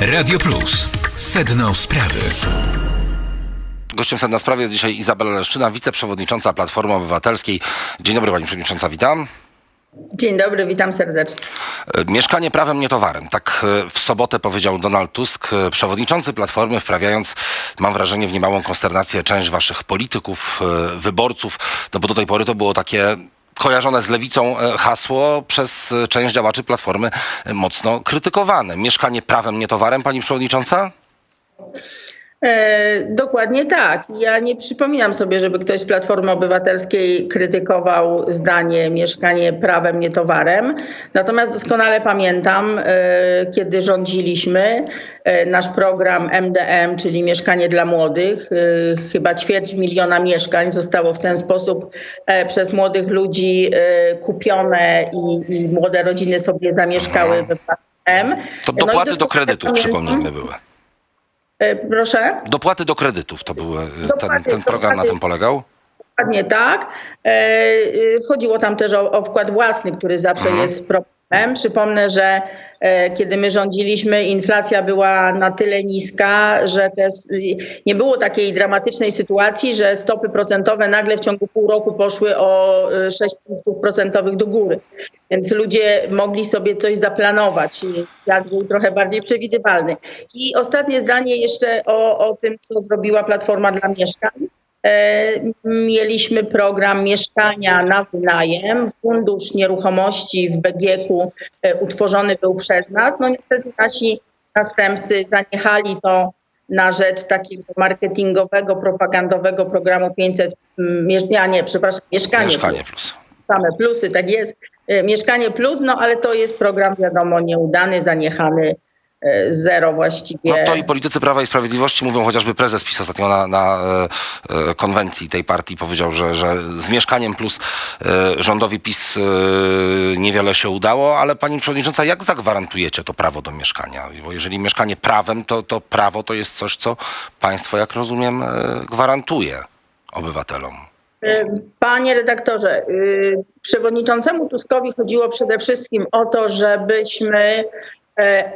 Radio Plus. Sedno sprawy. Gościem sedna sprawy jest dzisiaj Izabela Leszczyna, wiceprzewodnicząca Platformy Obywatelskiej. Dzień dobry Pani Przewodnicząca, witam. Dzień dobry, witam serdecznie. E, Mieszkanie prawem, nie towarem. Tak e, w sobotę powiedział Donald Tusk, e, przewodniczący Platformy, wprawiając, mam wrażenie, w niemałą konsternację część waszych polityków, wyborców, no bo do tej pory to było takie kojarzone z lewicą e, hasło przez e, część działaczy Platformy e, mocno krytykowane. Mieszkanie prawem, nie towarem, Pani Przewodnicząca? E, dokładnie tak. Ja nie przypominam sobie, żeby ktoś z Platformy Obywatelskiej krytykował zdanie mieszkanie prawem, nie towarem. Natomiast doskonale pamiętam, e, kiedy rządziliśmy, e, nasz program MDM, czyli Mieszkanie dla Młodych, chyba ćwierć miliona mieszkań zostało w ten sposób przez młodych ludzi kupione i, i młode rodziny sobie zamieszkały we M. To No dopłaty do doskonale kredytów, pamiętam- przypomnijmy, były. E, Proszę? Dopłaty do kredytów to były, e, ten, ten program na dokładnie. tym polegał? Dokładnie tak. E, Chodziło tam też o, o wkład własny, który zawsze jest problemem. Przypomnę, że e, kiedy my rządziliśmy, inflacja była na tyle niska, że te, s- y, nie było takiej dramatycznej sytuacji, że stopy procentowe nagle w ciągu pół roku poszły o y, 6 punktów procentowych do góry. Więc ludzie mogli sobie coś zaplanować. Świat był trochę bardziej przewidywalny. I ostatnie zdanie jeszcze o, o tym, co zrobiła Platforma dla Mieszkań. E, Mieliśmy program mieszkania na wynajem. Fundusz nieruchomości w BGK e, utworzony był przez nas. No niestety nasi następcy zaniechali to na rzecz takiego marketingowego, propagandowego programu 500, mm, mie- ja nie, przepraszam, mieszkanie. Mieszkanie Plus. plus. Same plusy, tak jest. E, Mieszkanie Plus, no ale to jest program wiadomo nieudany, zaniechany, zero właściwie. No to i politycy Prawa i Sprawiedliwości mówią, chociażby prezes PiS ostatnio na, na e, e, konwencji tej partii powiedział, że, że z mieszkaniem plus e, rządowi PiS e, niewiele się udało, ale pani przewodnicząca, jak zagwarantujecie to prawo do mieszkania? Bo jeżeli mieszkanie prawem, to, to prawo to jest coś, co państwo, jak rozumiem, e, gwarantuje obywatelom. Panie redaktorze, przewodniczącemu Tuskowi chodziło przede wszystkim o to, żebyśmy e,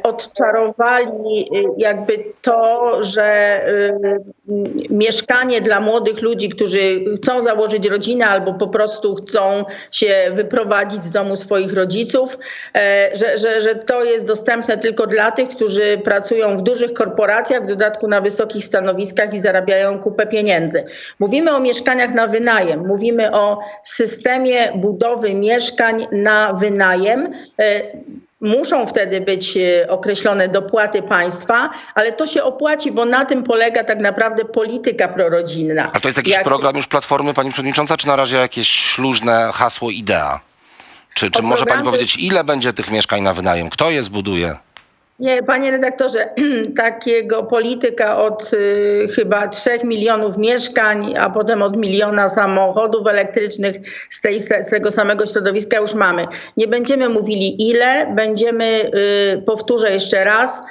odczarowali y, jakby to, że m, mieszkanie dla młodych ludzi, którzy chcą założyć rodzinę albo po prostu chcą się wyprowadzić z domu swoich rodziców, e, że, że, że to jest dostępne tylko dla tych, którzy pracują w dużych korporacjach, w dodatku na wysokich stanowiskach i zarabiają kupę pieniędzy. Mówimy o mieszkaniach na wynajem, mówimy o systemie budowy mieszkań na wynajem. Muszą wtedy być e, określone dopłaty państwa, ale to się opłaci, bo na tym polega tak naprawdę polityka prorodzinna. A to jest jakiś Jak- program już Platformy, pani przewodnicząca, czy na razie jakieś śluźne hasło, idea? Czy, czy może pani powiedzieć, ile będzie tych mieszkań na wynajem? Kto je zbuduje? Nie, panie redaktorze, takiego polityka od y, chyba 3 milionów mieszkań, a potem od miliona samochodów elektrycznych z, tej, z tego samego środowiska już mamy. Nie będziemy mówili ile, będziemy, y, powtórzę jeszcze raz,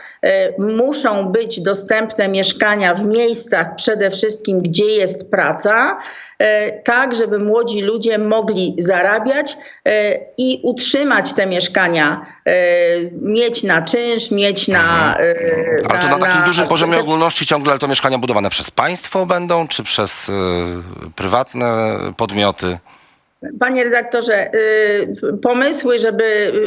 muszą być dostępne mieszkania w miejscach przede wszystkim, gdzie jest praca, e, tak, żeby młodzi ludzie mogli zarabiać e, i utrzymać te mieszkania, e, mieć na czynsz, mieć na. e, Ale to na takim na- dużym poziomie ogólności ciągle, to mieszkania budowane przez państwo będą, czy przez prywatne podmioty? Panie redaktorze, y, pomysły, żeby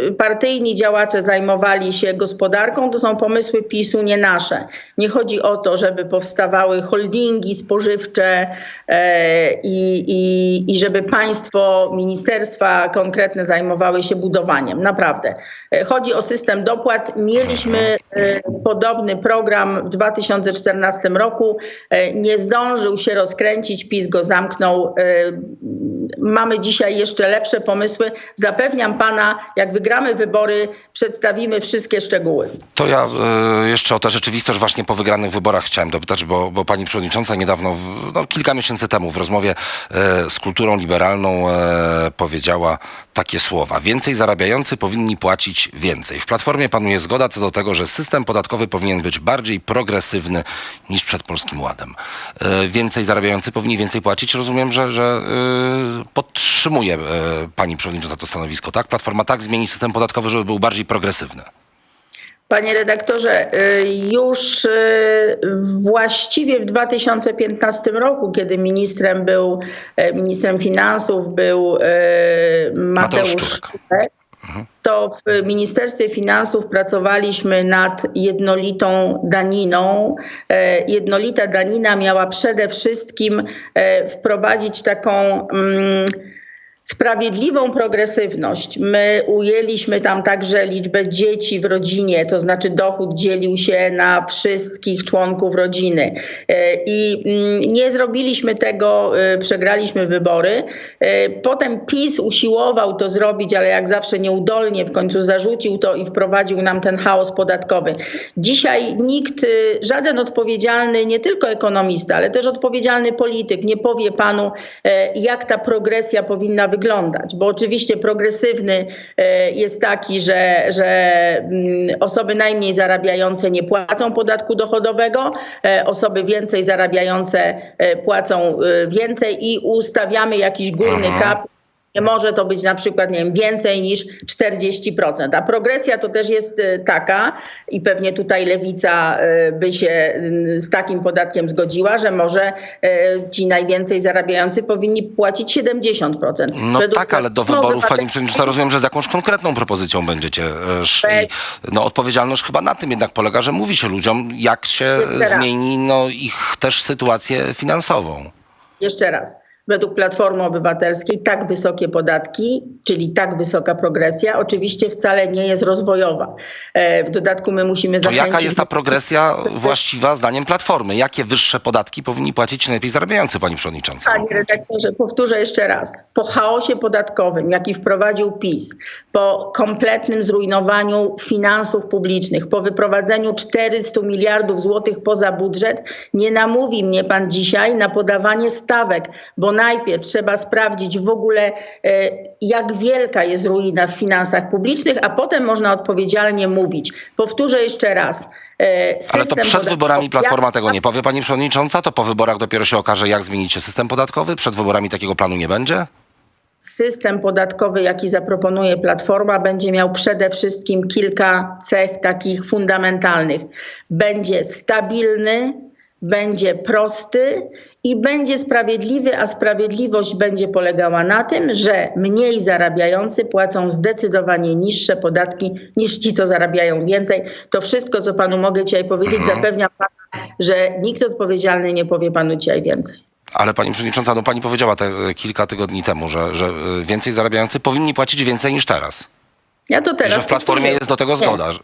y, partyjni działacze zajmowali się gospodarką, to są pomysły PiSu, nie nasze. Nie chodzi o to, żeby powstawały holdingi spożywcze e, i, i, i żeby państwo, ministerstwa konkretne zajmowały się budowaniem. Naprawdę. E, Chodzi o system dopłat. Mieliśmy e, podobny program w 2014 roku. Nie zdążył się rozkręcić, PiS go zamknął. Mamy dzisiaj jeszcze lepsze pomysły. Zapewniam pana, jak wygramy wybory, przedstawimy wszystkie szczegóły. To ja y, jeszcze o tę rzeczywistość właśnie po wygranych wyborach chciałem dopytać, bo, bo pani przewodnicząca niedawno, no, kilka miesięcy temu w rozmowie e, z kulturą liberalną e, powiedziała takie słowa. Więcej zarabiający powinni płacić więcej. W Platformie panuje zgoda co do tego, że system podatkowy powinien być bardziej progresywny niż przed Polskim Ładem. E, więcej zarabiający powinni więcej płacić. Rozumiem, że, że y, podtrzymuje e, pani przewodnicząca to stanowisko, tak? Platforma tak zmieni system podatkowy, żeby był bardziej progresywny. Panie redaktorze, już właściwie w 2015 roku, kiedy ministrem był, e, ministrem finansów był Mateusz Szczurek. Szczurek, to w Ministerstwie Finansów pracowaliśmy nad jednolitą daniną. E, Jednolita danina miała przede wszystkim e, wprowadzić taką mm, sprawiedliwą progresywność. My ujęliśmy tam także liczbę dzieci w rodzinie, to znaczy dochód dzielił się na wszystkich członków rodziny. E, I mm, nie zrobiliśmy tego, e, przegraliśmy wybory. E, Potem PiS usiłował to zrobić, ale jak zawsze nieudolnie w końcu zarzucił to i wprowadził nam ten chaos podatkowy. Dzisiaj nikt, żaden odpowiedzialny, nie tylko ekonomista, ale też odpowiedzialny polityk nie powie panu, jak ta progresja powinna wyglądać, bo oczywiście progresywny e, jest taki, że, że mm, osoby najmniej zarabiające nie płacą podatku dochodowego, e, osoby więcej zarabiające e, płacą więcej i ustawiamy jakiś górny kap nie może to być na przykład, nie wiem, więcej niż 40%. A progresja to też jest y, taka, i pewnie tutaj lewica y, by się y, z takim podatkiem zgodziła, że może ci najwięcej zarabiający powinni płacić 70%. No Według tak, ale do wyborów, pani przewodnicząca, rozumiem, że z jakąś konkretną propozycją będziecie szli. No odpowiedzialność chyba na tym jednak polega, że mówi się ludziom, jak się zmieni no, ich też sytuację finansową. Jeszcze raz. Według Platformy Obywatelskiej tak wysokie podatki, czyli tak wysoka progresja, oczywiście wcale nie jest rozwojowa. E, W dodatku my musimy To zachęcić... jaka jest ta progresja właściwa zdaniem Platformy? Jakie wyższe podatki powinni płacić najlepiej zarabiający, pani przewodnicząca? Panie redaktorze, powtórzę jeszcze raz. Po chaosie podatkowym, jaki wprowadził PiS, po kompletnym zrujnowaniu finansów publicznych, po wyprowadzeniu 400 miliardów złotych poza budżet, nie namówi mnie pan dzisiaj na podawanie stawek, bo najpierw trzeba sprawdzić w ogóle, e, jak wielka jest ruina w finansach publicznych, a potem można odpowiedzialnie mówić. Powtórzę jeszcze raz. e, Ale to przed wyborami Platforma tego nie powie, pani przewodnicząca? To po wyborach dopiero się okaże, jak zmienicie system podatkowy? Przed wyborami takiego planu nie będzie? System podatkowy, jaki zaproponuje Platforma, będzie miał przede wszystkim kilka cech takich fundamentalnych. Będzie stabilny, będzie prosty i będzie sprawiedliwy, a sprawiedliwość będzie polegała na tym, że mniej zarabiający płacą zdecydowanie niższe podatki niż ci, co zarabiają więcej. To wszystko, co panu mogę dzisiaj powiedzieć, zapewniam pana, że nikt odpowiedzialny nie powie panu dzisiaj więcej. Ale pani przewodnicząca, no pani powiedziała te e, kilka tygodni temu, że, że e, więcej zarabiający powinni płacić więcej niż teraz. Ja to I teraz że w Platformie jest do tego Nie. zgoda. że-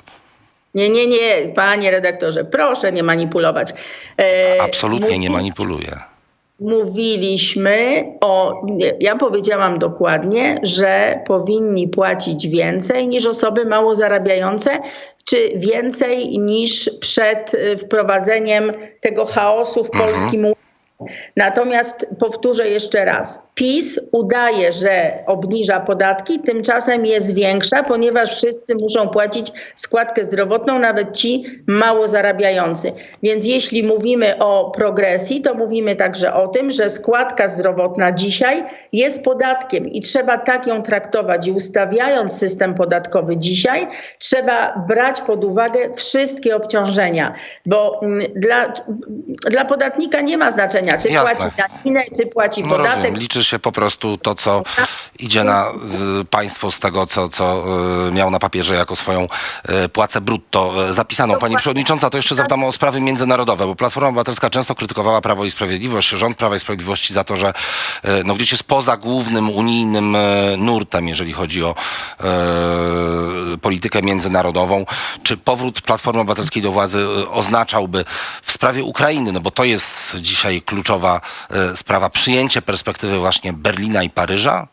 Nie, nie, nie, panie redaktorze, proszę nie manipulować. E, Absolutnie nie mówi- manipuluje. Mówiliśmy o, nie, ja powiedziałam dokładnie, że powinni płacić więcej niż osoby mało zarabiające, czy więcej niż przed y, wprowadzeniem tego chaosu w polskim Ładu. Natomiast powtórzę jeszcze raz. PiS udaje, że obniża podatki, tymczasem je zwiększa, ponieważ wszyscy muszą płacić składkę zdrowotną, nawet ci mało zarabiający. Więc jeśli mówimy o progresji, to mówimy także o tym, że składka zdrowotna dzisiaj jest podatkiem i trzeba tak ją traktować. I ustawiając system podatkowy dzisiaj, trzeba brać pod uwagę wszystkie obciążenia, bo mm, dla, dla podatnika nie ma znaczenia, czy Jasne. płaci daninę, czy płaci No podatek. rozumiem, się po prostu to, co idzie na państwo z tego, co, co y, miał na papierze jako swoją y, płacę brutto y, zapisaną. Pani przewodnicząca, to jeszcze zapytam o sprawy międzynarodowe, bo Platforma Obywatelska często krytykowała Prawo i Sprawiedliwość, rząd Prawa i Sprawiedliwości za to, że no, gdzieś jest poza głównym unijnym nurtem, jeżeli chodzi o y, politykę międzynarodową. Czy powrót Platformy Obywatelskiej do władzy oznaczałby w sprawie Ukrainy, no bo to jest dzisiaj kluczowa sprawa, przyjęcie perspektywy właśnie Berlina i Paryża?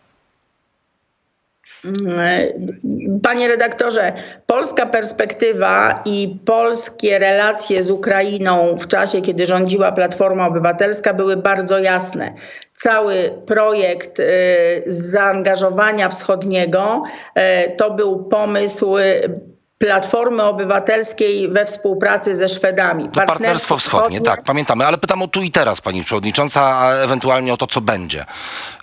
Panie redaktorze, polska perspektywa i polskie relacje z Ukrainą w czasie, kiedy rządziła Platforma Obywatelska, były bardzo jasne. Cały projekt y, zaangażowania wschodniego y, to był pomysł Platformy Obywatelskiej we współpracy ze Szwedami. To partnerstwo wschodnie, tak, pamiętamy, ale pytam o tu i teraz, pani przewodnicząca, a ewentualnie o to, co będzie,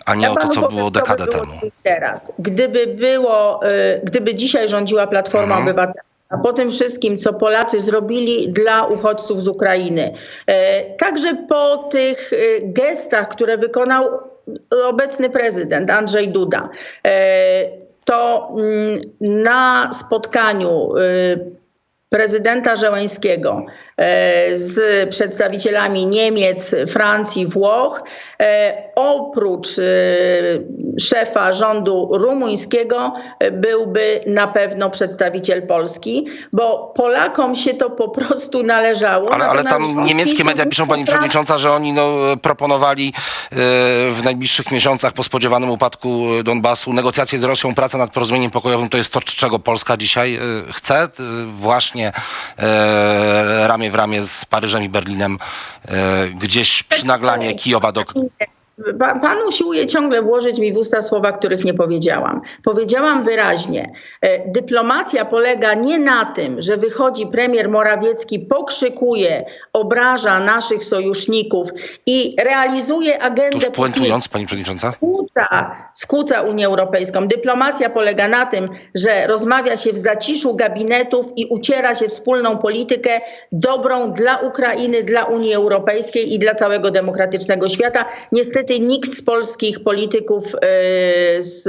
a nie Ja o to, co powiem, było by dekadę było temu. Teraz. Gdyby było, y, gdyby dzisiaj rządziła Platforma Mhm. Obywatelska, po tym wszystkim, co Polacy zrobili dla uchodźców z Ukrainy, e, także po tych e, gestach, które wykonał obecny prezydent Andrzej Duda, to mm, na spotkaniu e, prezydenta Żeleńskiego z przedstawicielami Niemiec, Francji, Włoch, e, oprócz e, szefa rządu rumuńskiego e, byłby na pewno przedstawiciel Polski, bo Polakom się to po prostu należało. Ale, ale tam niemieckie media piszą, pani przewodnicząca, że oni no, proponowali e, w najbliższych miesiącach po spodziewanym upadku e, Donbasu negocjacje z Rosją, pracę nad porozumieniem pokojowym. To jest to, czego Polska dzisiaj e, chce. E, Właśnie e, ramię w ramię z Paryżem i Berlinem. E, gdzieś przynaglanie Kijowa do... Pa- Pan usiłuje ciągle włożyć mi w usta słowa, których nie powiedziałam. Powiedziałam wyraźnie, e, dyplomacja polega nie na tym, że wychodzi premier Morawiecki, pokrzykuje, obraża naszych sojuszników i realizuje agendę Tuż puentując, pani przewodnicząca. Skłóca, skłóca Unię Europejską. Dyplomacja polega na tym, że rozmawia się w zaciszu gabinetów i uciera się wspólną politykę dobrą dla Ukrainy, dla Unii Europejskiej i dla całego demokratycznego świata. Niestety nikt z polskich polityków yy, z,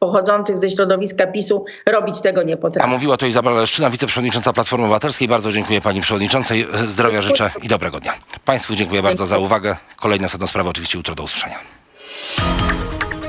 pochodzących ze środowiska PiSu robić tego nie A potrafi. mówiła to Izabela Leszczyna, wiceprzewodnicząca Platformy Obywatelskiej. Bardzo dziękuję pani przewodniczącej. Zdrowia życzę i dobrego dnia. Państwu dziękuję bardzo za uwagę. Kolejna sedno sprawy oczywiście jutro do usłyszenia.